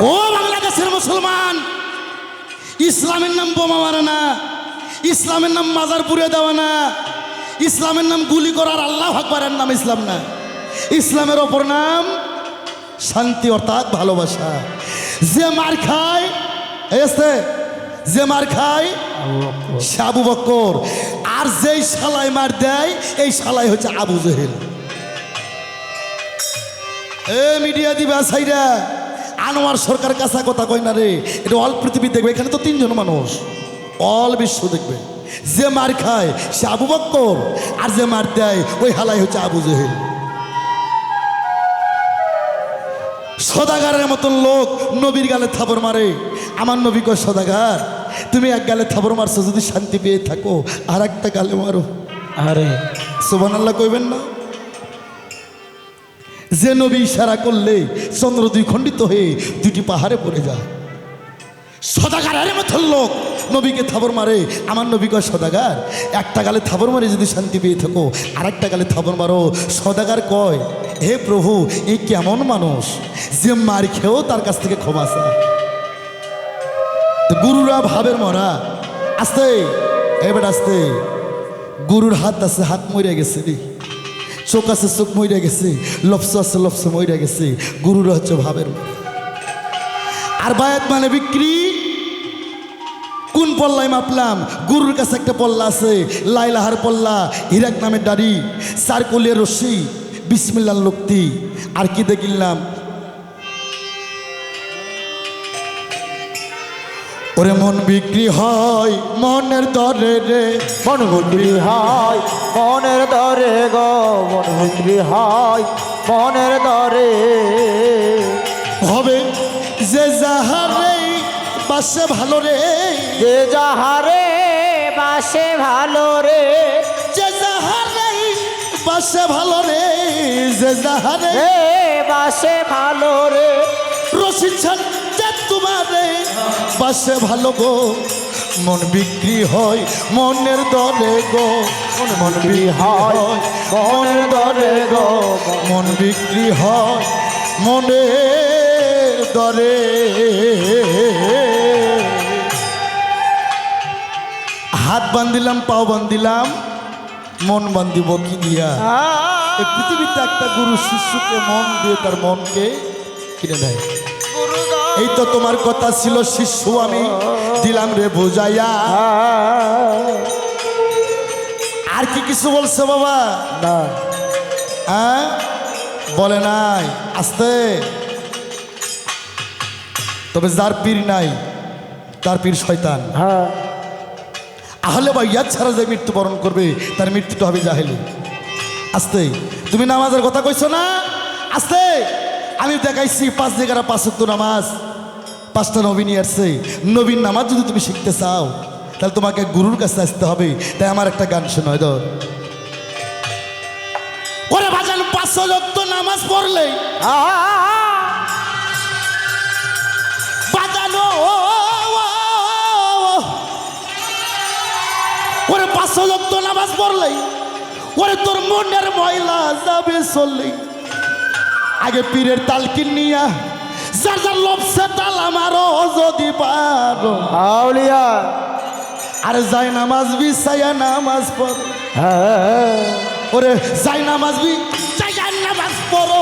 ও বাংলাদেশের মুসলমান। ইসলামের নাম বোমা মারে না। ইসলামের নাম মাজার পুড়ে দেওয়া না। ইসলামের নাম গুলি করার আল্লাহ আকবরের নাম ইসলাম না। ইসলামের ওপর নাম শান্তি, অর্থাৎ ভালোবাসা। যে মার খায় যে মার খায় সে আবু বক্কর। আর যেই শালাই মার দেয়, এই শালাই হচ্ছে আবু জহেল। এ মিডিয়া দিবা সাইরা। আনোয়ার সরকার কাছা কথা কয় না রে? এটা অল পৃথিবী দেখবে এখানে তো তিনজন মানুষ। অল বিশ্ব দেখবে। যে মার খায় সে আবু বক্কর আর যে মার দেয় ওই হালাই হচ্ছে আবু জহেল। সদাগারের মতন লোক নবীর গালে থাবর মারে। আমার নবী কয় সদাগার তুমি এক গালে থাবর মারছো যদি শান্তি পেয়ে থাকো আর একটা গালে মারো। আরে। সোবান আল্লাহ কইবেন না? যে নবী ইশারা করলে চন্দ্র দুই খণ্ডিত হয়ে দুটি পাহাড়ে পড়ে যায়। সদাগারের মতন লোক নবীকে থাবর মারে। আমার নবী কয়, সদাগার, একটা গালে থাবর মারে যদি শান্তি পেয়ে থাকো আর একটা গালে থাবর মারো। সদাগার কয়, হে প্রভু এই কেমন মানুষ যে মার খেয়েও তার কাছ থেকে ক্ষমা চায়। গুরুরা ভাবের মরা, আস্তে এবার আস্তে, গুরুর হাত আছে, হাত মরে গেছে রে। চোখ আছে চোখ মরে গেছে লফস আছে লপস মরে গেছে গুরুর হচ্ছে ভাবের আর বায়াত মানে বিক্রি? কোন পল্লায় মাপলাম? গুরুর কাছে একটা পল্লা আছে, লাইলাহার পল্লা, হিরাক নামের দাড়ি, সার্কুলের রশ্মি বিসমিল্লার লোকটি আর কি দেখিলাম? ওরে মন বিক্রি হয় মনের দরে রে মন বিক্রি হয় মনের দরে গো মন বিক্রি হয় মনের দরে। হবে যে যাহারে বাসে ভালো রে যে যাহারে বাসে ভালো রে। যে যাহারে বাসে ভালো রে যে যাহারে বাসে ভালো রে। তোমারে বাসে ভালো গো। মন বিক্রি হয় মনের দলে গো। মন বিক্রি হয় মনের দরে গো। মন বিক্রি হয় মনের দরে হাত বান্ধিলাম পাও বান্ধিলাম মন বান্ধিব কি দিয়া? পৃথিবীতে একটা গুরু শিষ্যকে মন দিয়ে তার মনকে কিনে নেয় এই তো তোমার কথা ছিল শিষ্য আমি দিলাম রে বুঝাইয়া। আর কি কিছু বলছে বাবা? না হ্যাঁ? বলে নাই আস্তে। তবে যার পীর নাই তার পীর শয়তান। হ্যাঁ। আহলে বা ইয়াদ ছাড়া যে মৃত্যুবরণ করবে তার মৃত্যুটা হবে জাহেলি। আস্তে। তুমি নামাজের কথা কইছো না? আস্তে। আমি দেখাইছি পাঁচ জায়গার পাঁচ নামাজ। পাঁচটা নবীন আসছে। নবীন নামাজ যদি তুমি শিখতে চাও, তাহলে তোমাকে গুরুর কাছে আসতে হবে। তাই আমার একটা গান শোনায় ধর। ওরে বাজান পাঁচশো যত নামাজ পড়লে বাজানো ওরে পাঁচশো যত নামাজ পড়লে, ওরে তোর মনের ময়লা যাবে চললে। আগে পীরের তালকিন নিয়া যার যার লপসে তাল আমারও যদি পারো। আউলিয়া। আরে যাই নামাজ বি সাইয়া নামাজ পড়ো। হ্যাঁ ওরে যাই নামাজ বি সাইয়া নামাজ পড়ো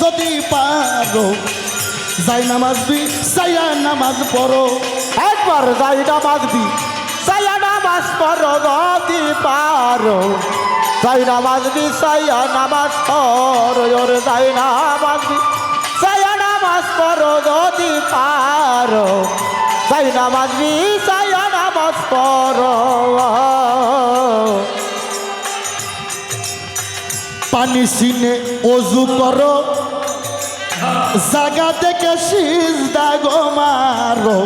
যদি পারো। যাই নামাজ বি সাইয়া নামাজ পড়ো। একবার যাই নামাজ দি সাইয়া নামাজ পড়ো যদি পারো। যাই নামাজ দি সাইয়া নামাজ পড়ো ওরে যাই নামাজ নামাজ পড়ো যদি পারো নামাজ পড়ো। পানি সিনে অজু করো, জাগা থেকে সিজদা গো মারো।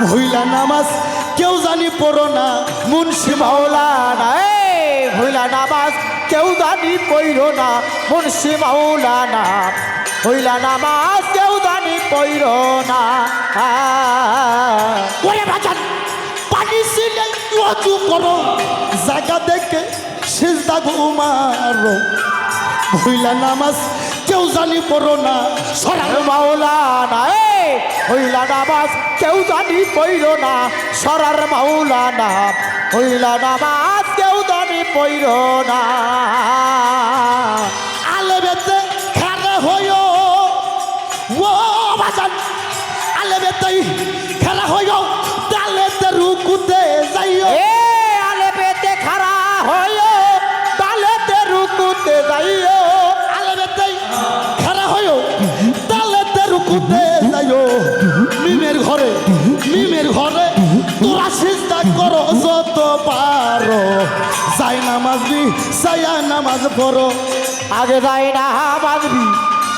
মহিলা নামাজ কেউ জানি পড়ো না, মুন্সি মাওলা মাওলানা এ হইলা নামাজ কেউ জানি পইর না, মুন্সি মাওলানা। হইলা নামাজ কেউ পইর না। ওরে বাজান পানি সিনে অজু করো? জাগা থেকে সিজদা গো মারো মহিলা নামাজ কেউ জানি পড়ো না সরা মাওলানা এ কেউ জানি পইর না সরার মাওলানা হইলা নামাজ কেউ জানি পইর না। আলেবেতে খেলা হইও বাজান। আলেবেতে খেলা হইও ডালেতে রুকুতে যাইও। এ আলে পেতে খারা হইও তালেতে রুকুতে যাইও। আলেবেতে খেলা হইও ডালেতে রুকুতে যাইও। মিমের ঘরে মিমের ঘরে তোরা চেষ্টা করো যত পারো। যাই নামাজ বি সায়া নামাজ পড়ো। আগে যাই না বাজবি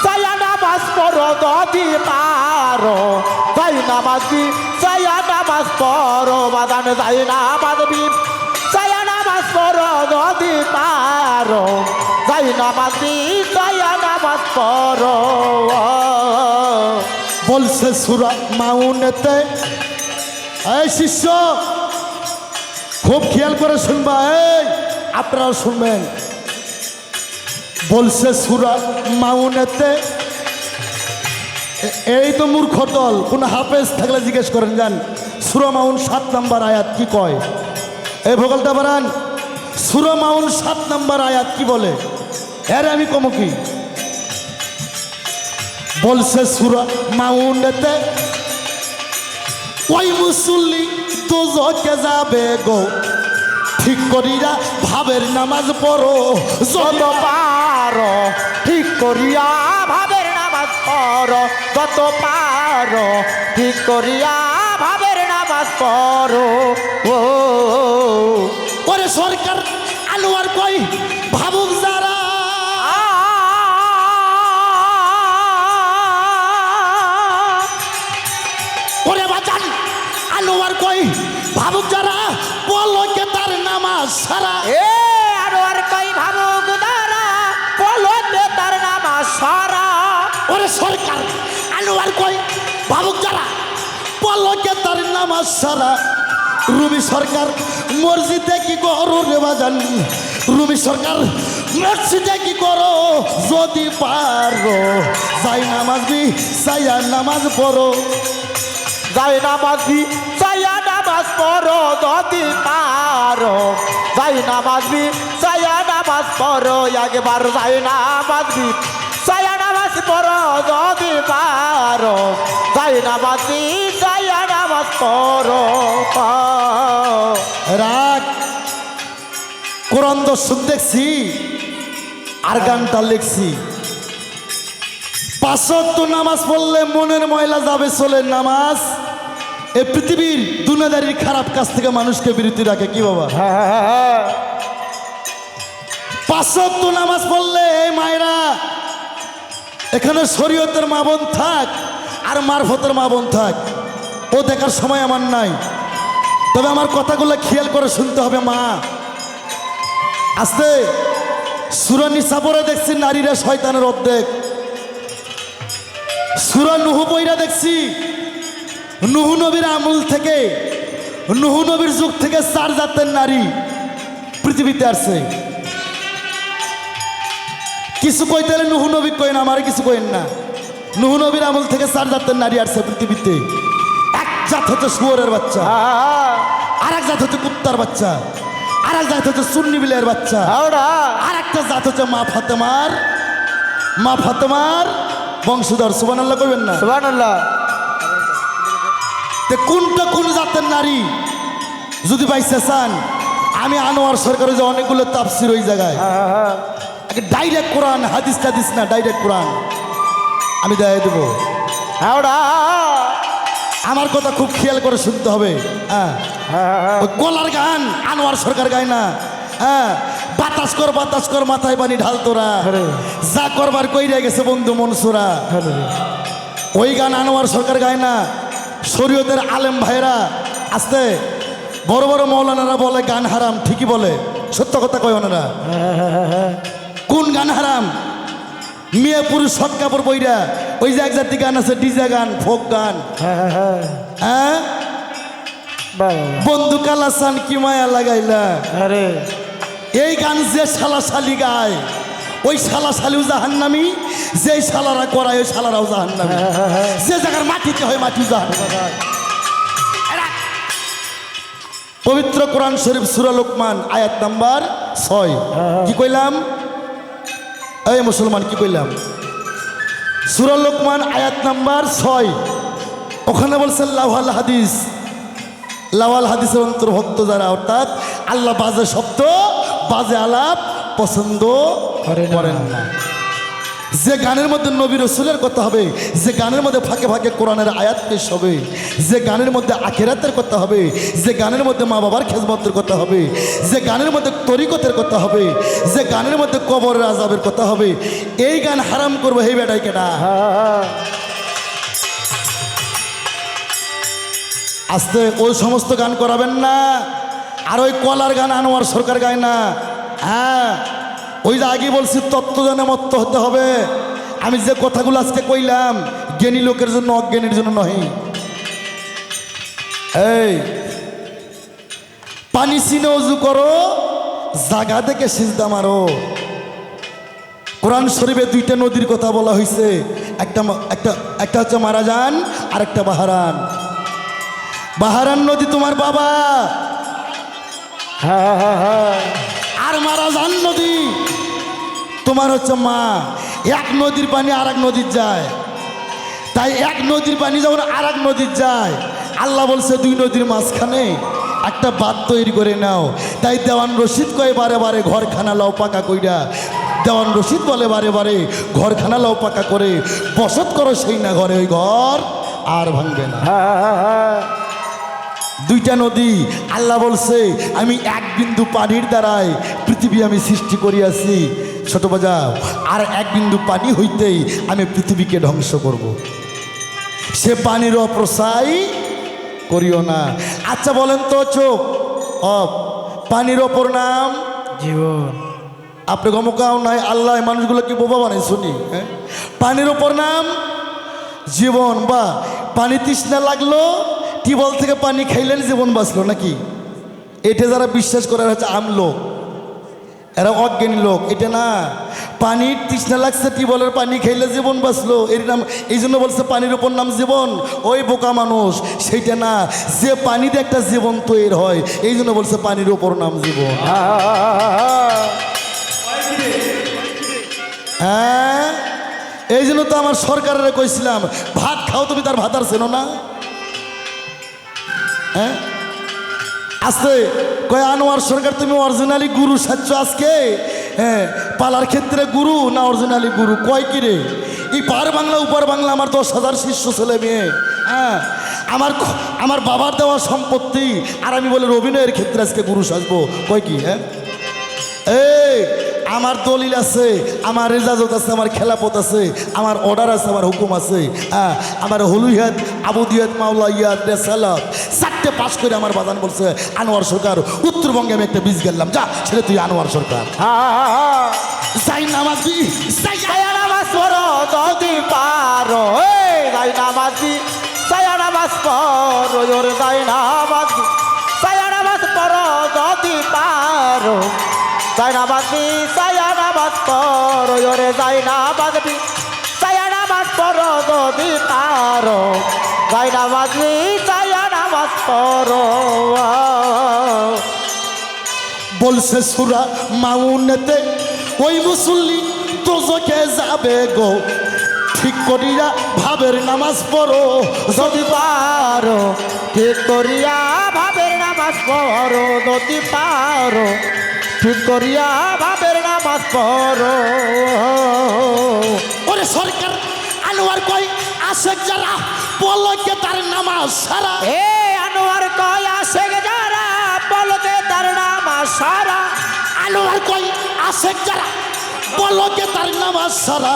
সায়া নামাজ পড়ো, যদি পারো। যাই না বাজবি সায়া নামাজ পড়ো। বাদান যাই না বাজবি সায়া নামাজ পড়ো, যদি পারো। যাই না বাজবি সায়া নামাজ পড়ো। বলছে সুরা মাউনেতে, এই শিষ্য, খুব খেয়াল করে শুনবা, এই আপনারাও শুনবেন। বলছে সুরা মাউনেতে এই তো মূর্খ দল, কোন হাফেজ থাকলে জিজ্ঞেস করেন যান সুরা মাউন সাত নাম্বার আয়াত কি কয়? এই ভোগলটা বাড়ান, সুরা মাউন সাত নাম্বার আয়াত কি বলে? এর আমি কম কি? বলছে সুরা মাউনেতে, ওই মুসল্লি তো জকে যাবে গো, ঠিক করিয়া ভাবের নামাজ পড়ো, যত পারো, ঠিক করিয়া ভাবের পড়ো যত পারো ঠিক করিয়া ভাবের নামাজ পড়ো। ও পরে সরকার আলোয়ার কই ভাবুক যারা। ওরে বাজান আলোয়ার কই ভাবুক যারা বলো কে তার নামাজ সারা। এ ওরে সরকার আনোয়ার কই? ভাবুক যারা, পলকে তার নামাজ সারা। রুমি সরকার, মসজিদে কি করো রে বাজান? রুমি সরকার, মসজিদে কি করো? যদি পারো, যাই নামাজ বি সাইয়া নামাজ পড়ো। যাই নামাজ বি চাইয়া নামাজ পড়ো, যদি পারো। যাই নামাজ বি চাইয়া নামাজ পড়ো, একবার যাই নামাজ চাইয়া নামাজ পড়ো যদি পারো। যাই নামাজ বি নামাজ পড়ো রাগ কোরআন দর্শক দেখছি আর গানটা লিখছি। পাঁচত্ব নামাজ পড়লে মনের ময়লা যাবে চলে নামাজ। এ পৃথিবীর দুনিয়াদারির খারাপ কাজ থেকে মানুষকে বিরতি রাখে কি বাবা? পাঁচত্ব নামাজ পড়লে মায়েরা এখানে শরীয়তের মা বোন থাক আর মারফতের মা বোন থাক। ও দেখার সময় আমার নাই। তবে আমার কথাগুলো খেয়াল করে শুনতে হবে, মা। আস্তে। সুরা নিসাপরে দেখছি, নারীরা শয়তানের অর্ধেক। সুরা নুহু বইরা দেখছি, নুহু নবীর আমল থেকে, নুহু নবীর যুগ থেকে চার জাতের নারী পৃথিবীতে আসছে। কিছু কইতে হলে নুহু নবী কইন আমার কিছু কইন না। নুহু নবীর আমল থেকে চার জাতের নারী আসছে পৃথিবীতে। এক জাত হচ্ছে শুয়োরের বাচ্চা আর এক জাত হচ্ছে কুত্তার বাচ্চা আর এক জাত হচ্ছে সুন্নি বিলের বাচ্চা। আর একটা জাত হচ্ছে মা ফাতেমার মা ফাতেমার বংশধর সুবান আল্লাহ করবেন না তে কোনটা কোন জাতের নারী যদি পাইছে চান আমি আনোয়ার সরকারের যে অনেকগুলো তাপসির ওই জায়গায়। ডাইরেক্ট কোরআন হাদিস টাদিস না ডাইরেক্ট কোরআন। আমি দেখাই দেবো। আমার কথা খুব খেয়াল করে শুনতে হবে। হ্যাঁ। গলার গান আনোয়ার সরকার গায় না। হ্যাঁ। বাতাস কর বাতাস কর মাথায় পানি ঢাল তোরা। যা করবার কইরে গেছে বন্ধু মনসুরা। ওই গান আনোয়ার সরকার গায় না। শরীয়তের আলেম ভাইরা আসতে। বড় বড় মৌলানারা বলে গান হারাম ঠিকই বলে। সত্য কথা কয় ওনারা। কোন গান হারাম? মেয়ে পুরুষ সৎ কাপড় বইরা ওই যে এক জাতি গান আছে ডিজে গান ফোক গান। হ্যাঁ বন্ধু কালাসান কি মায়া লাগাইলা? আরে। এই গান যে শালা শালি গায় ওই শালা শালিও জাহান্নামি যে শালারা করায় ওই শালারাও জাহান্নামি। যে জায়গার মাটিতে হয় মাটি জাহান্নামি। পবিত্র কোরআন শরীফ সুরা লোকমান আয়াত নাম্বার ছয়। কি কইলাম? এই মুসলমান কি বললাম সুরা লোকমান আয়াত নাম্বার ছয়। ওখানে বলছেন লাওয়াল হাদিস। লাওয়াল হাদিসের অন্তর্ভক্ত যারা অর্থাৎ আল্লাহ বাজে শব্দ বাজে আলাপ পছন্দ। করেন না। যে গানের মধ্যে নবী রসুলের কথা হবে, যে গানের মধ্যে ফাঁকে ফাঁকে কোরআনের আয়াত পেশ হবে, যে গানের মধ্যে আখেরাতের কথা হবে, যে গানের মধ্যে মা বাবার খেজমতের কথা হবে, যে গানের মধ্যে তরিকতের কথা হবে, যে গানের মধ্যে কবরের আজাবের কথা হবে, এই গান হারাম করব হে বেটাই কেটা আস্তে ওই সমস্ত গান করাবেন না, আর ওই কলার গান আনোয়ার সরকার গায় না। হ্যাঁ ওই যে আগে বলছি, তত্ত্ব জানে মত্ত হতে হবে। আমি যে কথাগুলো আজকে কইলাম, জ্ঞানী লোকের জন্য অজ্ঞানীর জন্য নহে। এই, পানি চিনে অজু করো, জাগা থেকে সিজদা মারো। কোরআন শরীফে দুইটা নদীর কথা বলা হয়েছে একটা একটা একটা হচ্ছে মারাজান আর একটা বাহারান। বাহারান নদী তোমার বাবা। হ্যাঁ হ্যাঁ হ্যাঁ। আর মারাজান নদী। তোমার হচ্ছে মা। এক নদীর পানি আর এক নদীর যায়। তাই এক নদীর পানি যখন আর এক নদীর যায়, আল্লাহ বলছে, দুই নদীর মাঝখানে একটা বাদ তৈরি করে নাও। তাই দেওয়ান রশিদ কয়, বারে বারে ঘরখানা লাও পাকা কইরা। দেওয়ান রশিদ বলে, বারে বারে ঘরখানা লাও পাকা করে, বসত করো সেই না ঘরে, ওই ঘর আর ভাঙবে না। হ্যাঁ হ্যাঁ হ্যাঁ। দুইটা নদী আল্লাহ বলছে আমি এক বিন্দু পানির দ্বারাই পৃথিবী আমি সৃষ্টি করিয়াছি। ছোট বাজাও আর এক বিন্দু পানি হইতেই আমি পৃথিবীকে ধ্বংস করব। সে পানির অপ্রসাই করিও না। আচ্ছা বলেন তো চোখ অপ পানির অপর নাম? জীবন। আপনি গমকাও নাই আল্লাহ মানুষগুলোকে বোবা বানাই শুনি হ্যাঁ? পানির ওপর নাম? জীবন বা পানি তৃষ্ণা লাগল টিবল থেকে পানি খাইলেন জীবন বাঁচলো নাকি? এটা যারা বিশ্বাস করে, এরা হচ্ছে আমলোক এরা অজ্ঞানী লোক, এটা না। পানির তৃষ্ণা লাগছে টিবলের পানি খাইলে জীবন বাঁচলো। এর নাম, এই জন্য বলছে পানির ওপর নাম জীবন। ওই বোকা মানুষ সেইটা না। যে পানিতে একটা জীবন তৈরি হয়, এই জন্য বলছে পানির ওপর নাম জীবন। হ্যাঁ হ্যাঁ? এই জন্য তো আমার সরকারের কইছিলাম, ভাত খাও তুমি, তার ভাত আর চেনো না। হ্যাঁ? আস্তে, কয় আনোয়ার সরকার, তুমি অরিজিনালি গুরু সাচ্ছ আজকে? হ্যাঁ পালার ক্ষেত্রে গুরু না অরিজিনালি গুরু? কয় কি রে এই পার বাংলা, উপর বাংলা আমার দশ হাজার শিষ্য ছেলে মেয়ে। হ্যাঁ আমার আমার বাবার দেওয়া সম্পত্তি, আর আমি বলে অভিনয়ের ক্ষেত্রে আজকে গুরু সাজবো। কয় কি হ্যাঁ? এই, আমার দলিল আছে, আমার রেজাজত আছে, আমার খেলাপথ আছে, আমার অর্ডার আছে, আমার হুকুম আছে। হ্যাঁ আমার হলুইয়াত আবুদিয়াত মাওলা ইয়াদ রেসালাত চারটে পাশ করে আমার বাজান বলছে আনোয়ার সরকার উত্তরবঙ্গে আমি একটা বীজ গেলাম যা ছেলে তুই আনোয়ার সরকার হ্যাঁ যাই নামাজি যাই সায়া নামাজ পড়ো যদি পারো যাই নামাজি সায়া নামাজ পড়ো ওর যাই নামাজি সায়া নামাজ পড়ো যদি পারো যাই নামাজি সায়া নামাজ পড়ো ওরে যাই নামাজি সায়া নামাজ পড়ো যদি পারো যাই নামাজি সায়া নামাজ বলছে সুরা মাউনেতে, ওই মুসল্লি তোজকে যাবে গো। ঠিক করিয়া ভাবের নামাজ পড়ো, যদি পারো। ঠিক করিয়া ভাবের নামাজ পড়ো, যদি পারো। ঠিক করিয়া ভাবের নামাজ পড়ো। ওরে সরকার, আনোয়ার কই আশেক যারা পলকে তার নামাজ সারা আসে যারা? বলকে তার নামাজ সারা আনোয়ার কই? আশেক যারা। পলকে তার নামাজ সারা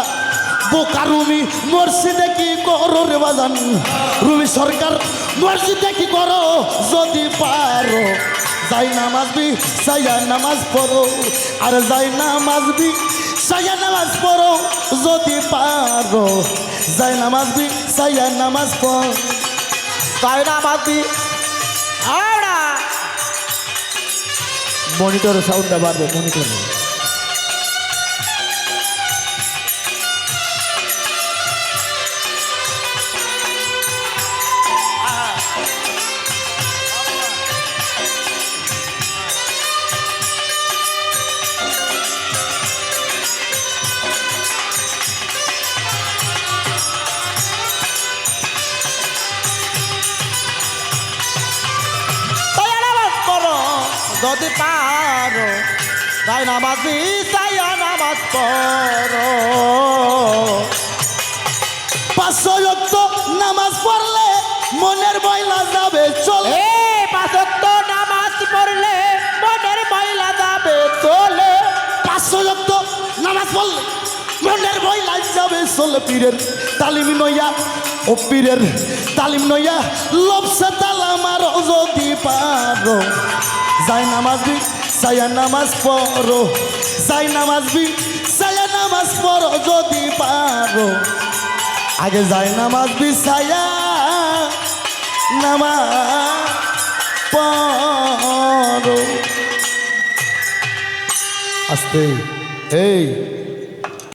বোকা রুমি, মসজিদে কি করো রে বাজান? রুমি সরকার, মসজিদে কি করো যদি পারো? যাই নামাজ বি সাইয়া নামাজ পড়ো। আর যাই নামাজ বি সাইয়া নামাজ পড়ো যদি পারো। যাই নামাজ বি সাইয়া নামাজ পড়ো। তাই নামাজ দি। আড়া মনিটর সাউন্ডটা বাড়বে মনিটর যদি পারো যাই নামাজ সাইয়া নামাজ পড়ো। পাঁচশো যত নামাজ পড়লে মনের বয়লা যাবে চলে। নামাজ পড়লে মনের ময়লা যাবে চলে। নামাজ পড়লে মনের বয়লা যাবে চলে পীরের তালিম নইয়া ও পীরের তালিম নইয়া লবসে তালাম আর যদি পারো। যাই নামাজ বি সায়া নামাজ পড়ো। যাই নামাজ বি সায়া নামাজ পড়ো যদি পারো। আগে যাই নামাজ বি সায়া নামাজ পড়ো। আস্তে, এই।